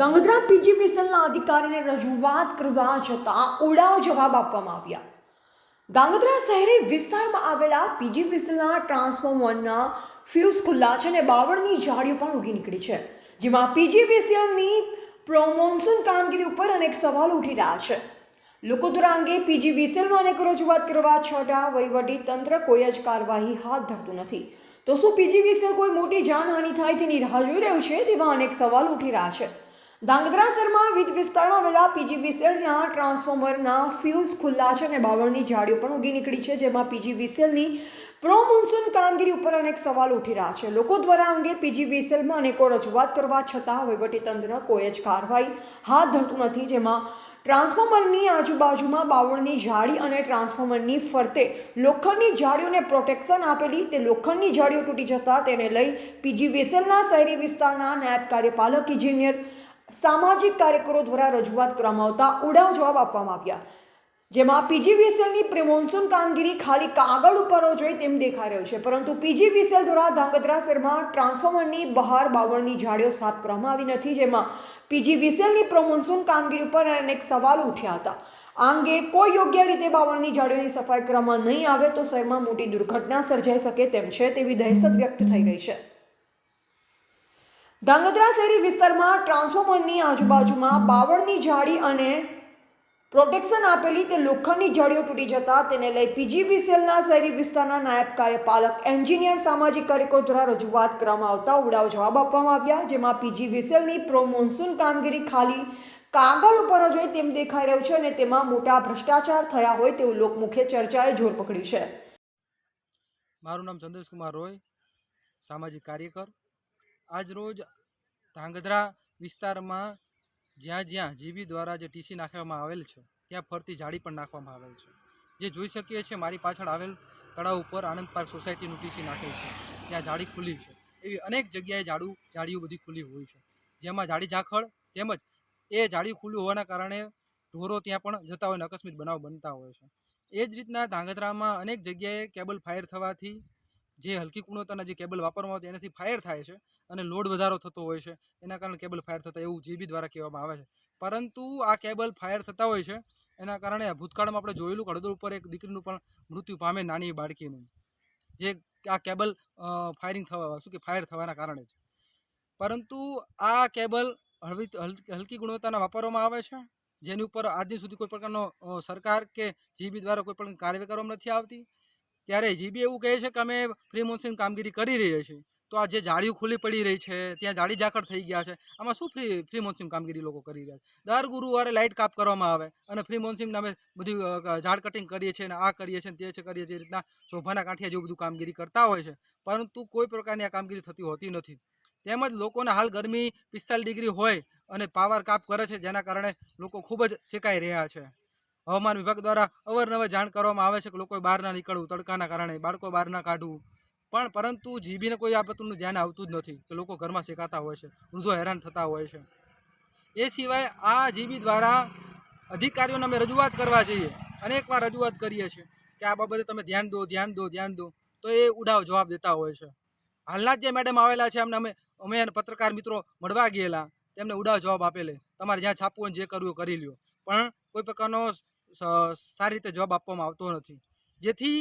ધંગધ્રા પીજીવીસીએલના અધિકારીને રજૂઆત કરવા જતાં ઉડાવ જવાબ આપવામાં આવ્યા. ધાંગધ્રા શહેરી વિસ્તારમાં આવેલા પીજીવીસીએલના ટ્રાન્સફોર્મરના ફ્યુઝ ખુલ્લા છે અને બાવળની જાળીઓ પણ ઉગી નીકળી છે, જેમાં પીજીવીસીએલની પ્રોમોન્સૂન કામગીરી ઉપર અનેક સવાલ ઉઠી રહ્યા છે. લોકો દ્વારા અંગે પીજીવીસીએલમાં અનેક રજૂઆત કરવા છતાં વહીવટી તંત્ર કોઈ જ કાર્યવાહી હાથ ધરતું નથી. તો શું પીજીવીસીએલ કોઈ મોટી જાનહાનિ થાય તેની રાહ જોઈ રહ્યું છે તેવા અનેક સવાલ ઉઠી રહ્યા છે? ધાંગધ્રા શહેરમાં વિવિધ વિસ્તારમાં આવેલા પીજીવીસીએલના ટ્રાન્સફોર્મરના ફ્યુઝ ખુલ્લા છે અને બાવળની જાળીઓ પણ ઉગી નીકળી છે, જેમાં પીજીવીસીએલની પ્રો મોન્સૂન કામગીરી ઉપર અનેક સવાલ ઉઠી રહ્યા છે. લોકો દ્વારા અંગે અંગે પીજીવીસીએલમાં અનેકો રજૂઆત કરવા છતાં વહીવટીતંત્ર કોઈ જ કાર્યવાહી હાથ ધરતું નથી, જેમાં ટ્રાન્સફોર્મરની આજુબાજુમાં બાવળની જાળી અને ટ્રાન્સફોર્મરની ફરતે લોખંડની જાળીઓને પ્રોટેક્શન આપેલી, તે લોખંડની જાળીઓ તૂટી જતાં તેને લઈ પીજી વિસેલના શહેરી વિસ્તારના નાયબ કાર્યપાલક ઇજનેર સામાજિક કાર્યકરો દ્વારા રજૂઆત કરવામાં આવતા ઉડાવ જવાબ આપવામાં આવ્યા. જેમાં પીજીવીએસએલની પ્રિમોન્સૂન કામગીરી ખાલી કાગળ ઉપર જોઈ તેમ દેખાઈ રહ્યું છે. પરંતુ પીજીવીએસએલ દ્વારા ધાંગધ્રા શહેરમાં ટ્રાન્સફોર્મરની બહાર બાવળની જાળીઓ સાફ કરવામાં આવી નથી. જેમાં પીજીવીએસએલની પ્રમોન્સૂન કામગીરી ઉપર અનેક સવાલ ઉઠ્યા હતા. આ અંગે કોઈ યોગ્ય રીતે બાવળની જાળીઓની સફાઈ કરવામાં નહીં આવે તો શહેરમાં મોટી દુર્ઘટના સર્જાઈ શકે તેમ છે તેવી દહેશત વ્યક્ત થઈ રહી છે. ધાંગધ્રા શહેરી વિસ્તારમાં ટ્રાન્સફોર્મરની આજુબાજુમાં બાવળની જાળી અને પ્રોટેક્શન આપેલી તે લોખંડની જાળીઓ તૂટી જતા તેને લઈ પીજીવીસીએલના શહેરી વિસ્તારના નાયબ કાર્યપાલક, એન્જિનિયર, સામાજિક કાર્યકરો દ્વારા રજૂઆત કરવામાં આવતા ઉડાવ જવાબ આપવામાં આવ્યા, જેમાં પીજીવીસીએલની પ્રો મોન્સૂન કામગીરી ખાલી કાગળ ઉપર જ હોય તેમ દેખાઈ રહ્યું છે અને તેમાં મોટા ભ્રષ્ટાચાર થયા હોય તેવું લોકમુખ્ય ચર્ચાએ જોર પકડ્યું છે. મારું નામ ચંદ્રેશકુમાર રોય, સામાજિક કાર્યકર. આજ રોજ ધાંગધ્રા વિસ્તારમાં જ્યાં જ્યાં જીબી દ્વારા જે ટીસી નાખવામાં આવેલ છે, ત્યાં ફરતી જાળી પણ નાખવામાં આવેલ છે. જે જોઈ શકીએ છીએ, મારી પાછળ આવેલ તળાવ ઉપર આનંદ પાર્ક સોસાયટીનું ટીસી નાખેલ છે. ત્યાં જાળી ખુલ્લી છે. એવી અનેક જગ્યાએ જાડું જાળીઓ બધી ખુલ્લી હોય છે. જેમાં જાળી ઝાખળ તેમજ એ જાળી ખુલ્લી હોવાના કારણે ઢોરો ત્યાં પણ જતા હોય અકસ્મિત બનાવ બનતા હોય છે. એ જ રીતના ધાંગધ્રામાં અનેક જગ્યાએ કેબલ ફાયર થવાથી જે હલકી ગુણવત્તાના જે કેબલ વાપરવામાં આવે એનાથી ફાયર થાય છે. અને લોડ વધારો થતો હોય છે. એના કારણે કેબલ ફાયર થતા એવું જીબી દ્વારા કહેવામાં આવે છે. પરંતુ આ કેબલ ફાયર થતા હોય છે, એના કારણે ભૂતકાળમાં આપણે જોયેલું કે હળદર ઉપર એક દીકરીનું પણ મૃત્યુ પામે નાની બાળકીનું. જે આ કેબલ ફાયરિંગ થવા, શું કે ફાયર થવાના કારણે છે. પરંતુ આ કેબલ હળવી, હલકી ગુણવત્તાના વાપરવામાં આવે છે, જેની ઉપર આજ સુધી કોઈ પ્રકારનો સરકાર કે જીબી દ્વારા કોઈ પણ કાર્યવાહી કરવામાં નથી આવતી. ત્યારે જીબી એવું કહે છે કે અમે પ્રી મોન્સૂન કામગીરી કરી રહ્યા છીએ. તો આ જે જાળીઓ ખુલ્લી પડી રહી છે, ત્યાં જાળી ઝાકળ થઈ ગયા છે, આમાં શું ફ્રી ફ્રી મોન્સૂન કામગીરી લોકો કરી રહ્યા છે? દર ગુરુવારે લાઇટ કાપ કરવામાં આવે અને ફ્રી મોન્સૂન નામે બધી ઝાડ કટિંગ કરીએ છીએ અને આ કરીએ છીએ તે છે, કરીએ છીએ, એ રીતના શોભાના કાંઠિયા જેવું બધું કામગીરી કરતા હોય છે. પરંતુ કોઈ પ્રકારની આ કામગીરી થતી હોતી નથી. તેમજ લોકોને હાલ ગરમી પિસ્તાલીસ ડિગ્રી હોય અને પાવર કાપ કરે છે, જેના કારણે લોકો ખૂબ જ શેકાઈ રહ્યા છે. હવામાન વિભાગ દ્વારા અવારનવાર જાણ કરવામાં આવે છે કે લોકોએ બહાર ના નીકળવું, તડકાના કારણે, બાળકો બહાર ના કાઢવું પણ પરંતુ જીબીને કોઈ આ બાબતનું ધ્યાન આવતું જ નથી કે લોકો ઘરમાં શેકાતા હોય છે, વૃદ્ધો હેરાન થતા હોય છે. એ સિવાય આ જીબી દ્વારા અધિકારીઓને અમે રજૂઆત કરવા જઈએ, અનેકવાર રજૂઆત કરીએ છીએ કે આ બાબતે તમે ધ્યાન દો ધ્યાન દો ધ્યાન દો, તો એ ઉડાવ જવાબ દેતા હોય છે. હાલના જ જે મેડમ આવેલા છે, એમને અમે અમે પત્રકાર મિત્રો મળવા ગયેલા, તેમને ઉડાવ જવાબ આપેલે, તમારે જ્યાં છાપવું હોય જે કરવું કરી લ્યો. પણ કોઈ પ્રકારનો સારી રીતે જવાબ આપવામાં આવતો નથી. જેથી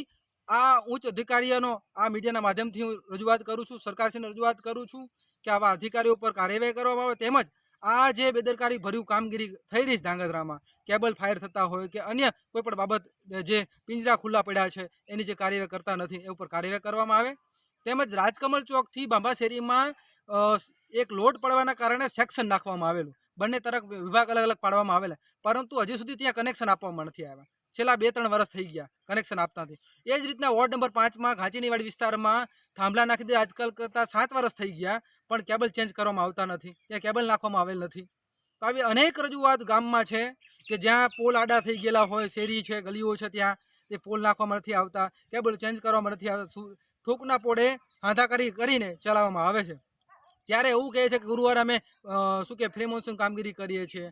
આ ઉચ્ચ અધિકારીઓનો આ મીડિયાના માધ્યમથી હું રજૂઆત કરું છું, સરકારશ્રીને રજૂઆત કરું છું કે આવા અધિકારીઓ ઉપર કાર્યવાહી કરવામાં આવે તેમજ આ જે બેદરકારી ભર્યું કામગીરી થઈ રહી છે ધાંગધ્રામાં, કેબલ ફાયર થતા હોય કે અન્ય કોઈ પણ બાબત, જે પિંજરા ખુલ્લા પડ્યા છે, એની જે કાર્યવાહી કરતા નથી, એ ઉપર કાર્યવાહી કરવામાં આવે. તેમજ રાજકમલ ચોકથી બાંબાશેરીમાં એક લોડ પડવાના કારણે સેક્શન નાખવામાં આવેલું. બંને તરફ વિભાગ અલગ અલગ પાડવામાં આવેલા. પરંતુ હજી સુધી ત્યાં કનેક્શન આપવામાં નથી આવ્યા. છેલ્લા બે ત્રણ વર્ષ થઈ ગયા કનેક્શન આપતા નથી એ જ રીતના વોર્ડ નંબર પાંચમાં ઘાંચીનીવાડી વિસ્તારમાં થાંભલા નાખી દે આજકાલ કરતાં સાત વર્ષ થઈ ગયા, પણ કેબલ ચેન્જ કરવામાં આવતા નથી. ત્યાં કેબલ નાખવામાં આવેલ નથી. તો આવી અનેક રજૂઆત ગામમાં છે કે જ્યાં પોલ આડા થઈ ગયેલા હોય, શેરી છે, ગલીઓ છે ત્યાં તે પોલ નાખવામાં નથી આવતા, કેબલ ચેન્જ કરવામાં નથી આવતા. ઠોકના પોડે હાંધા કરી કરીને ચલાવવામાં આવે છે. ત્યારે એવું કહે છે કે ગુરુવારે અમે શું કે ફ્રી મોન્સૂન કામગીરી કરીએ છીએ.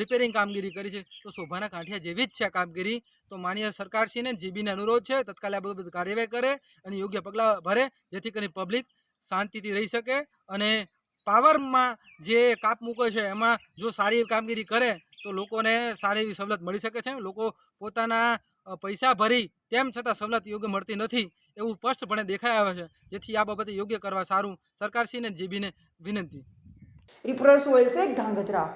રિપેરિંગ કામગીરી કરી છે. તો શોભાના કાંઠિયા જેવી જ છે કામગીરી. તો માન્ય સરકારશ્રીને જીબીને અનુરોધ છે, તત્કાલ આ બધું કાર્યવાહી કરે અને યોગ્ય પગલાં ભરે, જેથી કરીને પબ્લિક શાંતિથી રહી શકે અને પાવરમાં જે કાપ મૂકે છે, એમાં જો સારી કામગીરી કરે, તો લોકોને સારી એવી સવલત મળી શકે છે. લોકો પોતાના પૈસા ભરી, તેમ છતાં સવલત યોગ્ય મળતી નથી એવું સ્પષ્ટપણે દેખાઈ આવે છે. જેથી આ બાબતે યોગ્ય કરવા સારું સરકારશ્રીને જીબીને વિનંતી. રિપોર્ટર સોહેલ શેખ ધાંગધ્રા